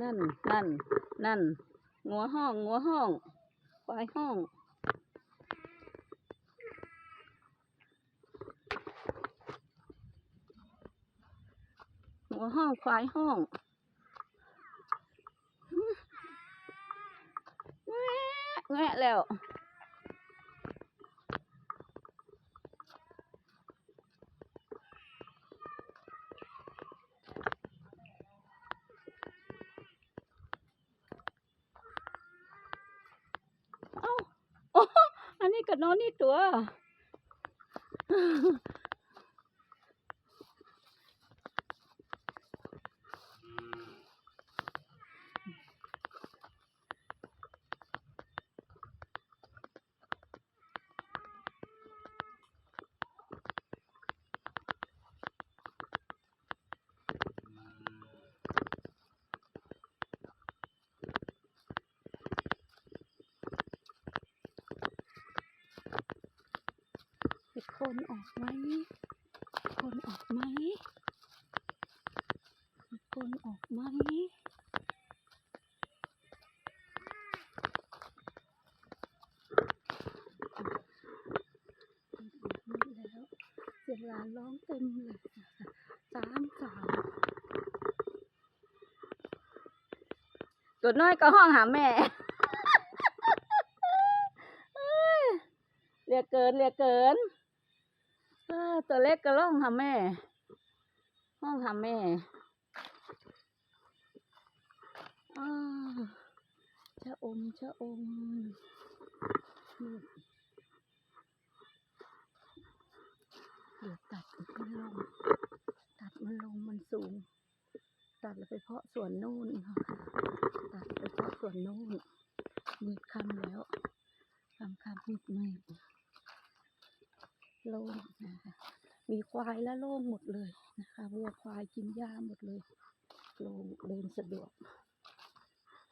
นั่น นั่น นั่น งัวห้อง งัวห้องควายห้อง งัวห้อง ควายห้องแงะแง่แล้ว เอ้าโอ้ อันนี้ก็นอนนี่ตัว มี คนออกไหมคนออกไหมคนออกไหมนี่แล้วเสียงหลานร้องเต็มเลยสามสามตัวน้อยก็ห้องหาแม่เรียกเกินเรียกเกิน ตัวเล็กก็ร้องหาแม่ ห้องหาแม่อาวชะอมชะอมเดี๋ยวตัดมันลง ตัดมันลงมันสูง ตัดแล้วไปเพาะสวนนู่นค่ะตัดไปเพาะสวนนู่นมืดคำแล้วคำคำมืดมืด โล่งนะคะมีควายและโล่งหมดเลยนะคะวัวควายกินหญ้าหมดเลยโล่งเดินสะดวก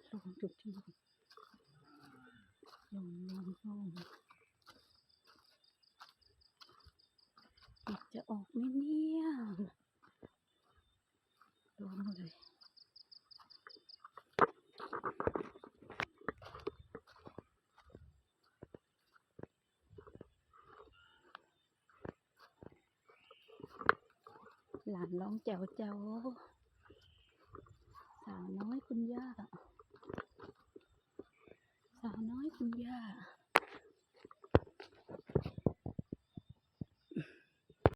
โล่งทุกที่โล่งโล่งโล่งเด็กจะออกไหมเนี่ยโล่งเลย หลานร้องแจ๋วแจ๋วสาวน้อยคุณย่า สาวน้อยคุณย่า